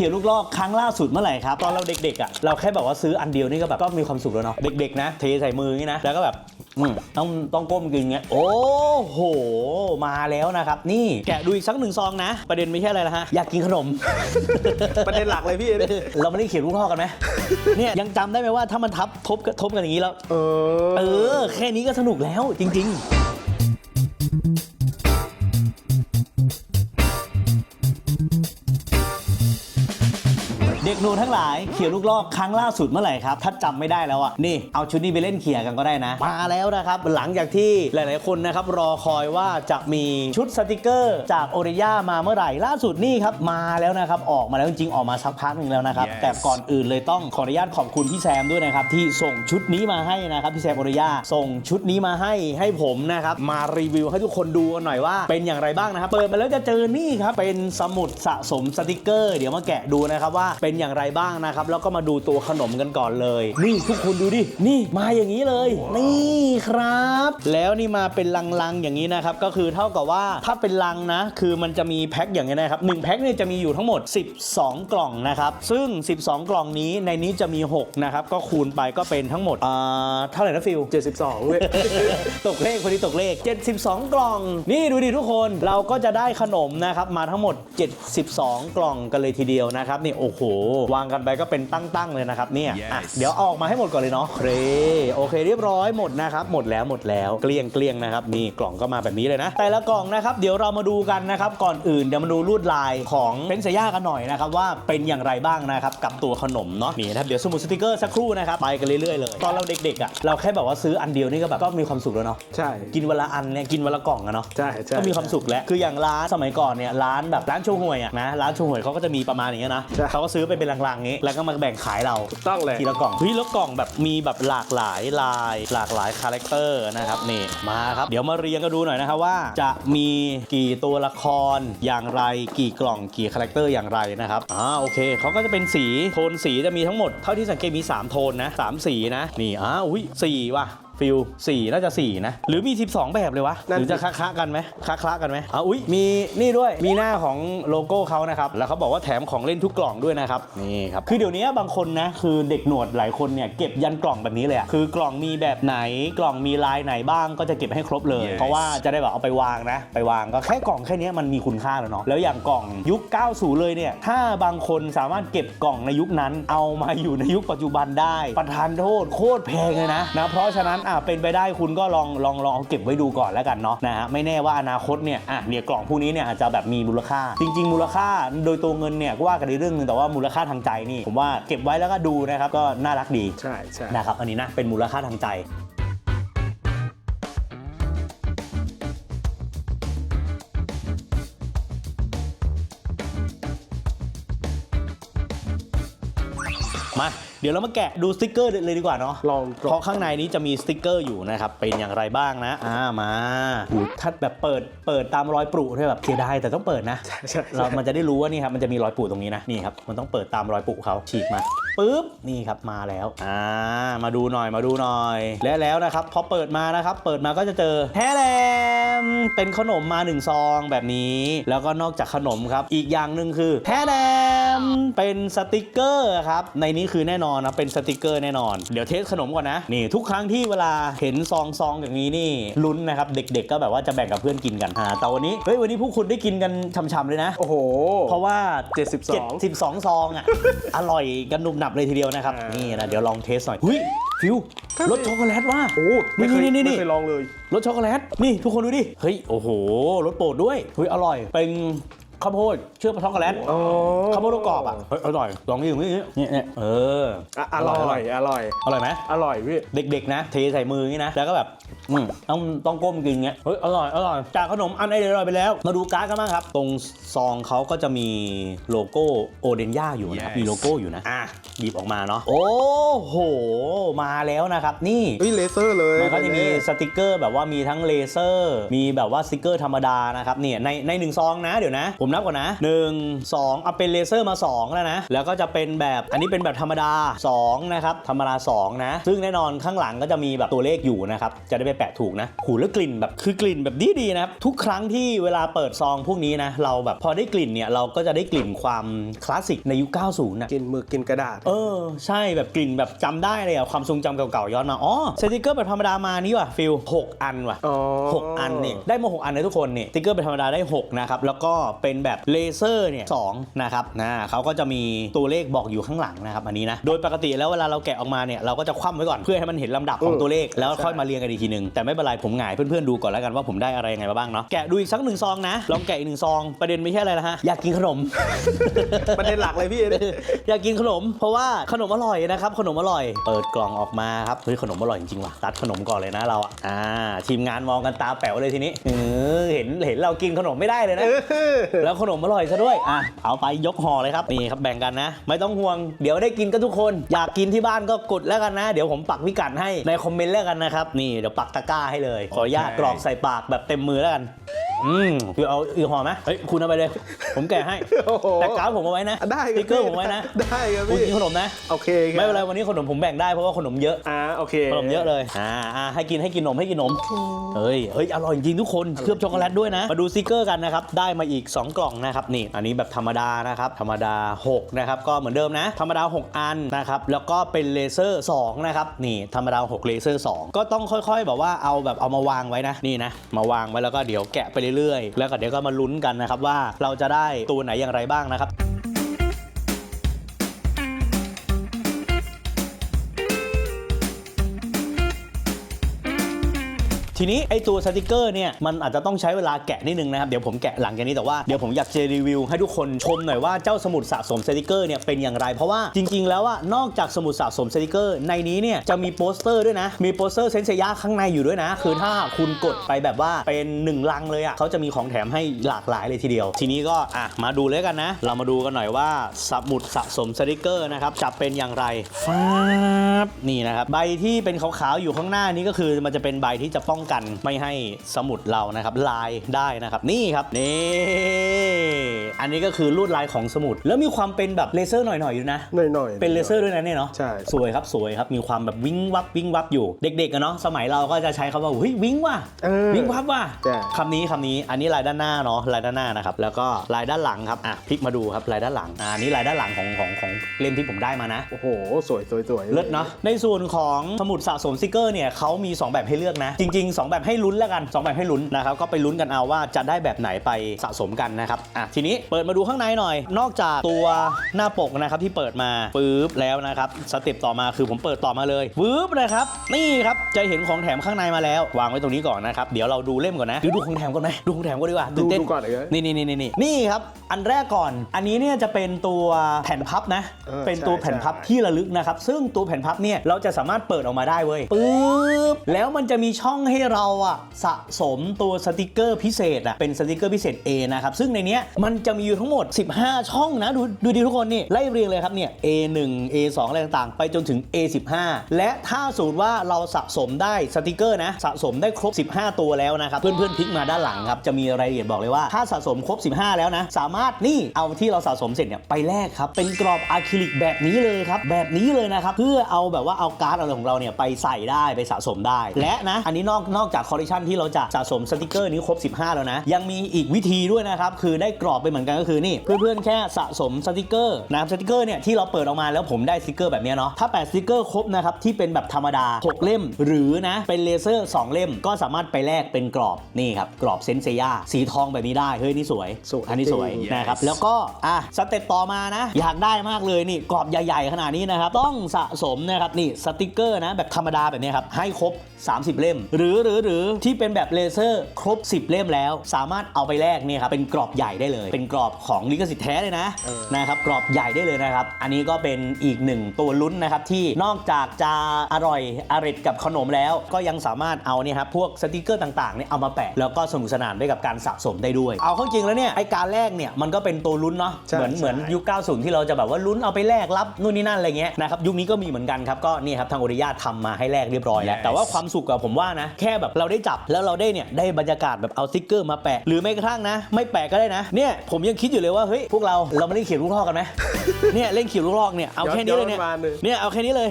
เขียวลูกลอกครั้งล่าสุดเมื่อไหร่ครับ ตอนเราเด็กๆอะเราแค่แบบว่าซื้ออันเดียวนี่ก็แบบก็มีความสุขแล้วเนาะเด็กๆนะเทใส่มืออย่างนี้นะแล้วก็แบบอืมต้องต้องก้มกินอย่างเงี้ยโอ้โห มาแล้วนะครับ นี่แกะดูอีกสักหนึ่งซองนะ ประเด็นไม่ใช่อะไรละฮะอยากกินขนม ประเด็นหลักเลยพี่ เราไม่ได้เขียนลูกลอกกันไหมเนี่ยยังจำได้ไหมว่าถ้ามันทับทบทบกันอย่างนี้แล้ว เออ เออ แค่นี้ก็สนุกแล้วจริง ๆ กหนูทั้งหลายเขี่ยลูกลอกครั้งล่าสุดเมื่อไหร่ครับ ถ้าจำไม่ได้แล้วอะนี่เอาชุดนี้ไปเล่นเขี่ยกันก็ได้นะ มาแล้วนะครับหลังจากที่หลาย ๆ คนนะครับรอคอยว่าจะมีชุดสติกเกอร์จากโอริยามาเมื่อไหร่ล่าสุดนี่ครับมาแล้วนะครับออกมาแล้วจริงๆออกมาสักพักหนึ่งแล้วนะครับ Yes แต่ก่อนอื่นเลยต้องขออนุญาตขอบคุณพี่แซมด้วยนะครับที่ส่งชุดนี้มาให้นะครับพี่แซมโอริยาส่งชุดนี้มาให้ให้ผมนะครับมารีวิวให้ทุกคนดูกันหน่อยว่าเป็นอย่างไรบ้างนะครับเปิดมาแล้วจะเจอนี่ครับเป็นสมุดสะสมสติกเกอร์ เดี๋ยวมาแกะดูนะครับว่าเป็นอย่างไรบ้างนะครับ แล้วก็มาดูตัวขนมกันก่อนเลย นี่ทุกคนดูดิ นี่มาอย่างนี้เลย นี่ครับ แล้วนี่มาเป็นลังๆอย่างนี้นะครับ ก็คือเท่ากับว่าถ้าเป็นลังนะ คือมันจะมีแพ็คอย่างนี้ยนะครับหนึ่งแพ็คเนี่ยจะมีอยู่ทั้งหมด 12 กล่องนะครับ ซึ่ง 12 กล่องนี้ในนี้จะมี 6 นะครับ ก็คูณไปก็เป็นทั้งหมดอ่าเท่าไหร่นะฟิล72เว้ยตกเลขพอดีตกเลข 72 กล่อง นี่ดูดิทุกคนเราก็จะได้ขนมนะครับมาทั้งหมด 72 กล่องกันเลยทีเดียวนะครับนี่โอ้โหวางกันไปก็เป็นตั้งๆเลยนะครับเนี่ยอะ Yes เดี๋ยวเอาออกมาให้หมดก่อนเลยเนาะโอเคโอเคเรียบร้อยหมดนะครับหมดแล้วหมดแล้วเกลี้ยงเกลี้ยงนะครับนี่กล่องก็มาแบบนี้เลยนะ แต่ละกล่องนะครับเดี๋ยวเรามาดูกันนะครับก่อนอื่นเดี๋ยวมาดูลวดลายของเป็นเซย่ากันหน่อยนะครับว่าเป็นอย่างไรบ้างนะครับกับตัวขนมเนาะนี่นะครับเดี๋ยวสมุดสติกเกอร์สักครู่นะครับไปกันเรื่อยๆเลยตอนเราเด็กๆอะเราแค่แบบว่าซื้ออันเดียวนี่ก็แบบก็มีความสุขแล้วเนาะใช่กินวันละอันเนี่ยกินวันละกล่องอะเนาะใช่ใช่ก็มีความสุขแล้วคืออย่างร้านสมัยก่อนเนี่ยร้านแบบร้านโชห่วยอะนะร้านโชห่วยเขาก็จะมีประมาณอย่างเงี้ยนะใช่เขาก็ซื้อไปเป็นลังๆงี้ แล้วก็มาแบ่งขายเราต้องเลยทีละกล่องเฮ้ยแล้วกล่องแบบมีแบบหลากหลายลาย หลากหลายคาแรคเตอร์นะครับนี่มาครับ เดี๋ยวมาเรียงกันดูหน่อยนะครับว่า จะมีกี่ตัวละครอย่างไรกี่กล่องกี่คาแรคเตอร์อย่างไรนะครับอ่าโอเคเขาก็จะเป็นสีโทนสีจะมีทั้งหมดเท่าที่สังเกตมี 3 โทนนะสามสีนะนี่อ้าอุ้ยสี่ว่ะ ฟิลสี่น่าจะสี่นะหรือมี 12 แบบเลยวะนั่นหรือจะคละๆกันไหมคละๆกันไหมอ่าอุ้ยมีนี่ด้วยมีหน้าของโลโก้เขานะครับแล้วเขาบอกว่าแถมของเล่นทุกกล่องด้วยนะครับนี่ครับคือเดี๋ยวนี้บางคนนะคือเด็กหนวดหลายคนเนี่ยเก็บยันกล่องแบบนี้เลยอะคือกล่องมีแบบไหนกล่องมีลายไหนบ้างก็จะเก็บให้ครบเลย Yes เพราะว่าจะได้แบบเอาไปวางนะ ไปวางก็แค่กล่องแค่นี้มันมีคุณค่าแล้วเนาะแล้วอย่างกล่องยุค 90 เลยเนี่ยถ้าบางคนสามารถเก็บกล่องในยุคนั้น เอามาอยู่ในยุคปัจจุบันได้ประทานโทษโคตรแพงเลยนะนะเพราะฉะนั้นอะเป็นไปได้คุณก็ลองลองลองเอาเก็บไว้ดูก่อนแล้วกันเนาะนะฮะไม่แน่ว่าอนาคตเนี่ยอะเนี่ยกล่องพวกนี้เนี่ยอาจจะแบบมีมูลค่า จริง ๆ มูลค่าโดยตัวเงินเนี่ยก็ว่ากันในเรื่องหนึงแต่ว่ามูลค่าทางใจนี่ ผมว่าเก็บไว้แล้วก็ดูนะครับก็น่ารักดีใช่ใช่นะครับอันนี้นะเป็นมูลค่าทางใจมา เดี๋ยวเรามาแกะดูสติกเกอร์เลยดีกว่าเนาะลองกรเพอบราะข้างในนี้จะมีสติกเกอร์อยู่นะครับ เป็นอย่างไรบ้างนะ อ่ามาหูถ้าแบบเปิดเปิดตามรอยปรุด้วยแบบเสียดายแต่ต้องเปิดนะใช่ใช่เรามันจะได้รู้ว่านี่ครับมันจะมีรอยปูตรงนี้นะนี่ครับมันต้องเปิดตามรอยปูเขาฉีกมาปึ๊บนี่ครับมาแล้วอ่ามาดูหน่อยมาดูหน่อย และแล้วนะครับพอเปิดมานะครับ เปิดมาก็จะเจอแฮแลมเป็นขนมมาหนึ่งซองแบบนี้ แล้วก็นอกจากขนมครับ อีกอย่างหนึ่งคือแฮแลม เป็นสติกเกอร์ครับ ในนี้คือแน่นอนนะ เป็นสติกเกอร์แน่นอน เดี๋ยวเทสขนมก่อนนะ นี่ทุกครั้งที่เวลาเห็นซองซองอย่างนี้นี่ลุ้นนะครับ เด็ก ๆ ก็แบบว่าจะแบ่งกับเพื่อนกินกันอ่าแต่วันนี้ เฮ้ย วันนี้พวกคุณได้กินกันช่ำๆเลยนะ โอ้โห เพราะว่า 72 72 ซองอะ อร่อยกันหนุบหนับเลยทีเดียวนะครับอ่านี่นี่นะ เดี๋ยวลองเทสหน่อยหุยฟิวรสช็อกโกแลตว่ะโอ้ไม่เคยนี่นี่นี่ไม่เคยลองเลยรสช็อกโกแลตนี่ทุกคนดูดิ เฮ้ย โอ้โหรสโปรดด้วยเฮ้ยอร่อย เป็น ข้าวโพดเชื่อมช็อกโกแลตอ๋อข้าวโพดกรอบอะเฮ้ยอร่อยลองนี่ตรงนี้เนี่ยเนี่ยเอออะอร่อยอร่อย อร่อย อร่อยไหมอร่อยพี่เด็กๆนะ เทใส่มืออย่างนี้นะแล้วก็แบบอืมต้องต้องก้มกินอย่างเงี้ยเฮ้ยอร่อยอร่อยจากขนมอันไอเดียอร่อยไปแล้ว มาดูการ์ดกันบ้างครับ ตรงซองเขาก็จะมีโลโก้โอเดนย่าอยู่นะครับ Yes มีโลโก้อยู่นะอะหยิบออกมาเนาะโอ้โห มาแล้วนะครับนี่ เฮ้ยเลเซอร์เลยมันก็จะมีสติกเกอร์แบบว่ามีทั้งเลเซอร์ มีแบบว่าสติกเกอร์ธรรมดานะครับเนี่ยในในหนึ่งซองนะเดี๋ยวนะ ผมผมนับก่อนนะ 1 2เอาเป็นเลเซอร์มา 2 แล้วนะ แล้วก็จะเป็นแบบอันนี้เป็นแบบธรรมดา 2 นะครับ ธรรมดา 2 นะ ซึ่งแน่นอนข้างหลังก็จะมีแบบตัวเลขอยู่นะครับ จะได้ไปแปะถูกนะหูแล้วกลิ่นแบบคือกลิ่นแบบดีๆนะครับ ทุกครั้งที่เวลาเปิดซองพวกนี้นะ เราแบบพอได้กลิ่นเนี่ยเราก็จะได้กลิ่นความคลาสสิกในยุค 90นะกินหมึกกินกระดาษ เออ ใช่แบบกลิ่นแบบจำได้เลยอะความทรงจำเก่าๆย้อนมา อ๋อสติกเกอร์แบบธรรมดามานี่ว่ะฟิล6อันว่ะอ๋อหกอันนี่ได้มา6อันเลยทุกคนนี่สติ๊กเกอร์เป็นธรรมดาได้6นะครับแล้วก็เป็นแบบเลเซอร์เนี่ยสองนะครับนะเขาก็จะมีตัวเลขบอกอยู่ข้างหลังนะครับอันนี้นะโดยปกติแล้วเวลาเราแกะออกมาเนี่ยเราก็จะคว่ำไว้ก่อนเพื่อให้มันเห็นลำดับของตัวเลขแล้วค่อยมาเรียงกันอีกทีหนึงแต่ไม่เป็นไรผมหงายเพื่อนๆดูก่อนแล้วกันว่าผมได้อะไรยังไงมาบ้างเนาะแกะดูอีกสักหนึ่งซองนะลองแกะอีกหนึ่งซองประเด็นไม่ใช่อะไรนะฮะอยากกินขนม ประเด็นหลักเลยพี่ อยากกินขนม เพราะว่าขนมอร่อยนะครับขนมอร่อย เปิดกล่องออกมาครับเฮ้ยขนมอร่อยจริงๆว่ะตัดขนมก่อนเลยนะเราอะอ่าทีมงานมองกันตาแป๋วเลยทีนี้เออเห็นเห็นเรากินขนมไม่ได้เลยนะแล้วขนมอร่อยซะด้วยอะเอาไปยกห่อเลยครับนี่ครับแบ่งกันนะ ไม่ต้องห่วง เดี๋ยวได้กินกันทุกคน อยากกินที่บ้านก็กดแล้วกันนะ เดี๋ยวผมปักพิกัดให้ในคอมเมนต์แล้วกันนะครับนี่เดี๋ยวปักตะกร้าให้เลย ขออนุญาตโอเคกรอกใส่ปากแบบเต็มมือแล้วกัน อืมคือเอาอีกห่อไหมเฮ้ยคุณเอาไปเลย ผมแกะให้ โอ้โหแต่การ์ดผมเอาไว้นะได้สติ๊กเกอร์ผมไว้นะได้ครับคุณพี่กินขนมนะ โอเคคบไม่เป็นไรวันนี้ขนมผมแบ่งได้เพราะว่าขนมเยอะ อ่าโอเคขนมเยอะเลย อ่าอ่าให้กินให้กินนมให้กินนม เฮ้ย เฮ้ย อร่อยจริงทุกคน เคลือบช็อกโกแลตด้วยนะ มาดูสติกเกอร์กันนะครับ ได้มาอีก 2 กล่องนะครับ นี่ อันนี้แบบธรรมดานะครับ ธรรมดา 6 นะครับ ก็เหมือนเดิมนะ ธรรมดา 6 อันนะครับ แล้วก็เป็นเลเซอร์ 2 นะครับ นี่ ธรรมดา 6 เลเซอร์ 2 ก็ต้องค่อย ๆ แบบว่าเอาแบบเอามาวางไว้นะ นี่นะ มาวางไว้แล้วก็เดี๋ยวแกะไปเรื่อยๆ แล้วก็เดี๋ยวก็มาลุ้นกันนะครับว่าเราจะได้ตัวไหนอย่างไรบ้างนะครับ ทีนี้ไอตัวสติกเกอร์เนี่ยมันอาจจะต้องใช้เวลาแกะนิดนึงนะครับเดี๋ยวผมแกะหลังจากนี้แต่ว่าเดี๋ยวผมอยากจะรีวิวให้ทุกคนชมหน่อยว่าเจ้าสมุดสะสมสติกเกอร์เนี่ยเป็นอย่างไร เพราะว่าจริง ๆ แล้วว่านอกจากสมุดสะสมสติกเกอร์ ในนี้เนี่ยจะมีโปสเตอร์ด้วยนะ มีโปสเตอร์เซนเซียข้างในอยู่ด้วยนะ คือถ้าคุณกดไปแบบว่าเป็นหนึ่งลังเลยอะเขาจะมีของแถมให้หลากหลายเลยทีเดียว ทีนี้ก็อะมาดูเลยกันนะ เรามาดูกันหน่อยว่าสมุดสะสมสติกเกอร์นะครับจะเป็นอย่างไรฟ้าบนี่นะครับใบที่เป็นขาวๆอยู่ข้างหน้านี้ก็คือมันจะเป็นใบที่จะป้องกันไม่ให้สมุดเรานะครับลายได้นะครับนี่ครับนี่อันนี้ก็คือลวดลายของสมุด แล้วมีความเป็นแบบเลเซอร์หน่อยๆอยู่นะ หน่อยหน่อยๆเป็นเลเซอร์ด้วยนะเนี่ยเนาะใช่ สวยครับสวยครับมีความแบบวิ้งวับวิ้งวับอยู่เด็กๆอะเนาะสมัยเราก็จะใช้คำว่าเฮ้ยวิ้งว่ะเออวิ้งวับว่ะจ้ะคำนี้คำนี้อันนี้ลายด้านหน้าเนาะลายด้านหน้านะครับแล้วก็ลายด้านหลังครับอะพลิกมาดูครับลายด้านหลังอ่านี่ลายด้านหลังของของของเล่มที่ผมได้มานะ โอ้โห สวยสวยสวย เลิศเนาะในส่วนของสมุดสะสมสติกเกอร์เนี่ยเขามี 2 แบบให้เลือกนะ จริง ๆ2 แบบให้ลุ้นแล้วกัน 2 แบบให้ลุ้นนะครับก็ไปลุ้นกันเอาว่าจะได้แบบไหนไปสะสมกันนะครับอะทีนี้เปิดมาดูข้างในหน่อย นอกจากตัวหน้าปกนะครับที่เปิดมาปึ๊บแล้วนะครับสเต็ปต่อมาคือผมเปิดต่อมาเลยปึ๊บนะครับนี่ครับจะเห็นของแถมข้างในมาแล้ว วางไว้ตรงนี้ก่อนนะครับเดี๋ยวเราดูเล่มก่อนนะหรือดูของแถมก่อนไหมดูของแถมก่อนดีกว่าดูตื่นเต้นดูก่อนเลยนี่นี่นี่นี่นี่นี่ครับอันแรกก่อน อันนี้เนี่ยจะเป็นตัวแผ่นพับนะเออเป็นตัวใช่แผ่นพับใช่ที่ระลึกนะครับซึ่งตัวแผ่นพับเนี่ยเราจะสามารถเปิดออกมาได้เว้ยปึ๊บแล้วมันจะมีช่องให้เราอะสะสมตัวสติกเกอร์พิเศษอะเป็นสติกเกอร์พิเศษ A นะครับ ซึ่งในนี้มันจะมีอยู่ทั้งหมด 15 ช่องนะ ดูดูดีทุกคนนี่ ไล่เรียงเลยครับเนี่ย A1 A2 อะไรต่างๆ ไปจนถึง A15 และถ้าสูตรว่าเราสะสมได้สติกเกอร์นะสะสมได้ครบ 15 ตัวแล้วนะครับ เพื่อนๆพลิกมาด้านหลังครับ จะมีรายละเอียดบอกเลยว่าถ้าสะสมครบ 15 แล้วนะ สามารถนี่เอาที่เราสะสมเสร็จเนี่ยไปแลกครับเป็นกรอบอะคริลิกแบบนี้เลยครับแบบนี้เลยนะครับเพื่อเอาแบบว่าเอาการ์ดอะไรของเราเนี่ยไปใส่ได้ไปสะสมได้ และนะอันนี้นอกนอกจากคอลเลคชันที่เราจะสะสมสติกเกอร์นี้ครบ 15 แล้วนะ ยังมีอีกวิธีด้วยนะครับ คือได้กรอบไปเหมือนกันก็คือนี่ เพื่อนๆแค่สะสมสติกเกอร์นะครับสติกเกอร์เนี่ยที่เราเปิดออกมาแล้วผมได้สติกเกอร์แบบเนี้ยเนาะถ้า8สติกเกอร์ครบนะครับที่เป็นแบบธรรมดา 6 เล่ม หรือนะเป็นเลเซอร์ 2 เล่ม ก็สามารถไปแลกเป็นกรอบนี่ครับกรอบเซนเซียสีทองแบบนี้ได้เฮ้ยนี่สวยสวยอันนี้สวยจริงนะครับ yes แล้วก็อะสเต็ปต่อมานะ อยากได้มากเลยนี่กรอบใหญ่ๆ ขนาดนี้นะครับต้องสะสมนะครับนี่สติกเกอร์นะแบบธรรมดาแบบนี้ครับให้ครบ 30 เล่ม หรือหรือหรือที่เป็นแบบเลเซอร์ครบ 10 เล่มแล้ว สามารถเอาไปแลกเนี่ยครับเป็นกรอบใหญ่ได้เลย เป็นกรอบของลิขสิทธิ์แท้เลยนะเออนะครับกรอบใหญ่ได้เลยนะครับ อันนี้ก็เป็นอีกหนึ่งตัวลุ้นนะครับที่นอกจากจะอร่อยอร่อยกับขนมแล้ว ก็ยังสามารถเอาเนี่ยครับพวกสติกเกอร์ต่างๆเนี่ยเอามาแปะแล้วก็สนุกสนานไปกับการสะสมได้ด้วย เอาเข้าจริงแล้วเนี่ยไอการแลกเนี่ยมันก็เป็นตัวลุ้นเนาะใช่เหมือนใช่เหมือนยุค 90 ที่เราจะแบบว่าลุ้นเอาไปแลกรับนู่นนี่นั่นอะไรเงี้ยนะครับยุคนี้ก็มีเหมือนกันครับก็นี่ครับทางโอริยาทำมาให้แลกเรียบร้อยแล้ว Yes แต่ว่าความสุขอะผมว่านะแค่ค่แบบเราได้จับแล้วเราได้เนี่ยได้บรรยากาศแบบเอาสติ๊กเกอร์มาแปะ หรือไม่กระทั่งนะ ไม่แปะก็ได้นะเนี่ยผมยังคิดอยู่เลยว่าเฮ้ยพวกเราเรามาเล่นเขียวลูกลอกกันไหมเนี่ยเล่นเขียวลูกลอกเนี่ยเอาแค่นี้เลยเนี่ยย้อนมาหนึ่งเนี่ยเอาแค่นี้เลย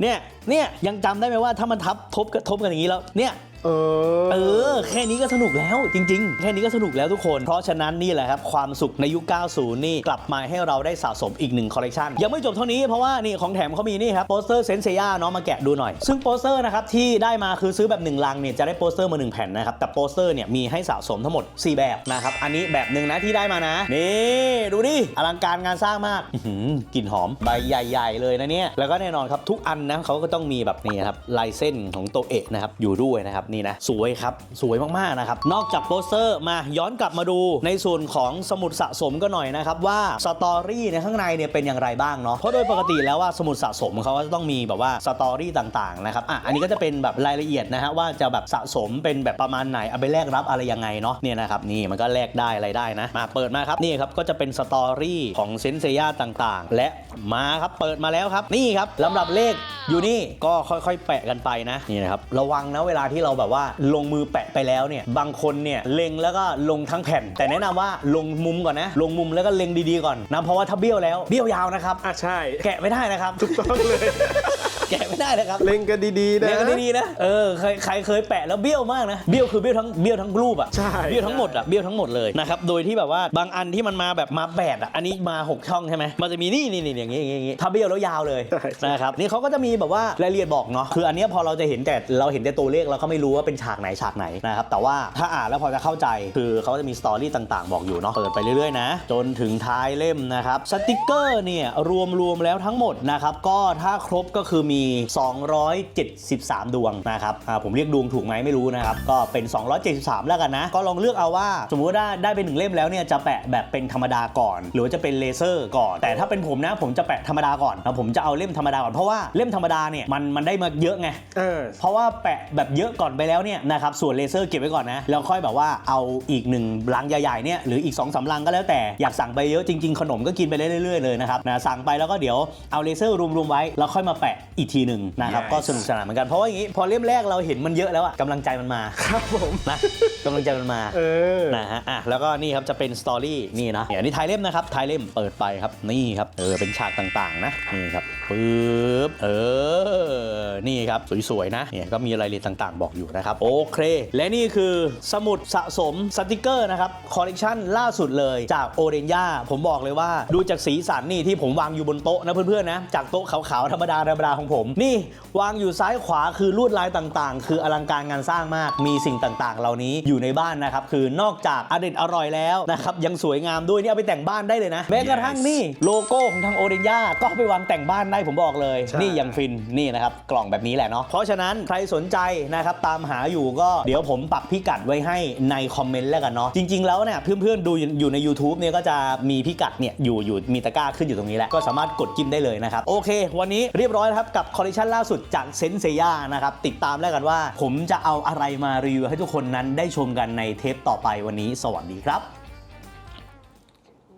เนี่ยเนี่ยยังจำได้ไหมว่าถ้ามันทับทบทบกันอย่างนี้แล้วเนี่ย เออ เออ แค่นี้ก็สนุกแล้วจริง ๆ แค่นี้ก็สนุกแล้วทุกคน เพราะฉะนั้นนี่แหละครับ ความสุขในยุค 90 นี่กลับมาให้เราได้สะสมอีกหนึ่งคอลเลกชันยังไม่จบเท่านี้เพราะว่านี่ของแถมเขามีนี่ครับโปสเตอร์เซนเซียเนาะมาแกะดูหน่อย ซึ่งโปสเตอร์นะครับที่ได้มาคือซื้อแบบ 1 ลังเนี่ยจะได้โปสเตอร์มา 1 แผ่นนะครับแต่โปสเตอร์เนี่ยมีให้สะสมทั้งหมด 4 แบบนะครับอันนี้แบบหนึ่งนะที่ได้มานะนี่ดูดิอลังการงานสร้างมากกลิ่นหอมใบใหญ่ ๆ เลยนะเนี่ยแล้วก็แน่นอนครับทุกอันนะเขาก็ต้องมีแบบนี่ครับลายเส้นของโตเอะนะครับอยู่ด้วยนะครับนี่นะสวยครับสวยมากๆนะครับนอกจากโปสเตอร์มาย้อนกลับมาดูในส่วนของสมุดสะสมก็หน่อยนะครับว่าสตอรี่ในข้างในเนี่ยเป็นอย่างไรบ้างเนาะเพราะโดยปกติแล้วว่าสมุดสะสมเขาก็จะต้องมีแบบว่าสตอรี่ต่างๆนะครับอะอันนี้ก็จะเป็นแบบรายละเอียดนะฮะว่าจะแบบสะสมเป็นแบบประมาณไหนเอาไปแลกรับอะไรยังไงเนาะเนี่ยนะครับนี่มันก็แลกได้อะไรได้นะมาเปิดมาครับนี่ครับก็จะเป็นสตอรี่ของเซนเซียต่างๆ และมาครับเปิดมาแล้วครับนี่ครับลำดับเลขอยู่นี่ก็ค่อยๆ แปะกันไปนะนี่นะครับระวังนะเวลาที่เราแบบว่าลงมือแปะไปแล้วเนี่ยบางคนเนี่ยเล็งแล้วก็ลงทั้งแผ่น แต่แนะนำว่าลงมุมก่อนนะ ลงมุมแล้วก็เล็งดีๆก่อนนะเพราะว่าถ้าเบี้ยวแล้วเบี้ยวยาวนะครับอะใช่ แกะไม่ได้นะครับ ถูกต้องเลย แกะไม่ได้นะครับเล็งกันดีๆนะเรียกกันดีๆนะ เออใครใครเคยแปะแล้วเบี้ยวมากนะ เบี้ยวคือเบี้ยวทั้งเบี้ยวทั้งรูปอะ ใช่ เบี้ยวทั้งหมดอะ เบี้ยวทั้งหมดเลยนะครับ โดยที่แบบว่าบางอันที่มันมาแบบมาแปดอะ อันนี้มา 6 ช่องใช่ไหม มันจะมีนี่นี่นี่อย่างงี้อย่างงี้อย่างงี้ถ้าเบี้ยวแล้วยาวเลยใช่ใช่ นะครับ นี่เขาก็จะมีแบบว่ารายละเอียดบอกเนาะ คืออันเนี้ยพอเราจะเห็นแต่เราเห็นแต่ตัวเลขเราก็ไม่รู้ว่าเป็นฉากไหนฉากไหนนะครับ แต่ว่าถ้าอ่านแล้วพอจะเข้าใจ คือเขาจะมีสตอรี่ต่างๆ บอกอยู่เนาะ เปิดไปเรื่อยๆนะ จนถึงท้ายเล่มนะครับ สติกเกอร์เนี่ยรวมๆแล้วทั้งหมดนะครับ ก็ถ้าครบก็คือมี273 ดวงนะครับอ่าผมเรียกดวงถูกไหมไม่รู้นะครับ ก็เป็น 273 แล้วกันนะ ก็ลองเลือกเอาว่า สมมุติว่าได้ได้เป็นหนึ่งเล่มแล้วเนี่ยจะแปะแบบเป็นธรรมดาก่อน หรือว่าจะเป็นเลเซอร์ก่อน แต่ถ้าเป็นผมนะผมจะแปะธรรมดาก่อนนะผมจะเอาเล่มธรรมดาก่อนเพราะว่าเล่มธรรมดาเนี่ยมันมันได้มาเยอะไงเออเพราะว่าแปะแบบเยอะก่อนไปแล้วเนี่ยนะครับส่วนเลเซอร์เก็บไว้ก่อนนะแล้วค่อยแบบว่าเอาอีกหนึ่งลังใหญ่ๆเนี่ยหรืออีก2อสาลังก็แล้วแต่อยากสั่งไปเยอะจริง ๆ ขนมก็กินไปเรื่อยๆเลยนะครับนะสั่งไปแล้วก็เดี๋ยวเอาเลเซอร์รวมๆไว้แล้วค่อยมาแปะอีกทีหนึ่งนะครับ Yes ก็สนุกสนานเหมือนกัน เพราะว่าอย่างนี้พอเล่มแรกเราเห็นมันเยอะแล้วอะกำลังใจมันมาครับผมนะกำลังใจมันมา เออ นะฮะ อะ แล้วก็นี่ครับ จะเป็นสตอรี่ นี่นะเนี่ยอันนี่ท้ายเล่มนะครับ ท้ายเล่มเปิดไปครับ นี่ครับ เออ เป็นฉากต่างๆ นะ นี่ครับ ปึ๊บ เออ นี่ครับ สวยๆ นะ เนี่ย ก็มีรายละเอียดต่างๆ บอกอยู่นะครับ โอเค และนี่คือสมุดสะสมสติกเกอร์นะครับ คอลเลกชันล่าสุดเลยจากโอเดนยาผมบอกเลยว่า ดูจากสีสันนี่ที่ผมวางอยู่บนโต๊ะนะเพื่อนๆ นะ จากโต๊ะขาวๆ ธรรมดาธรรมดาของผมนี่วางอยู่ซ้ายขวาคือลวดลายต่างๆ คืออลังการงานสร้างมาก มีสิ่งต่างๆ เหล่านี้อยู่ในบ้านนะครับ คือนอกจากอเด็ดอร่อยแล้วนะครับ ยังสวยงามด้วยนี่เอาไปแต่งบ้านได้เลยนะ แม้กระทั่งนี่โลโก้ของทางโอเดนยาก็เอาไปวางแต่งบ้านได้ผมบอกเลยใช่นี่ยังฟินนี่นะครับกล่องแบบนี้แหละเนาะเพราะฉะนั้นใครสนใจนะครับตามหาอยู่ก็เดี๋ยวผมปักพิกัดไว้ให้ในคอมเมนต์แล้วกันเนาะจริง ๆ แล้วเนี่ยเพื่อนๆดูอยู่ใน YouTube เนี่ยก็จะมีพิกัดเนี่ยอยู่อยู่มีตะกร้าขึ้นอยู่ตรงนี้แหละก็สามารถกดจิ้มได้เลยนะครับโอเค วันนี้เรียบร้อยแล้วครับกับคอลเลคชันล่าสุดจากเซนเซียนะครับติดตามแล้วกันว่า ผมจะเอาอะไรมารีวิวให้ทุกคนนั้นได้ชมกันในเทปต่อไปวันนี้ สวัสดีครับ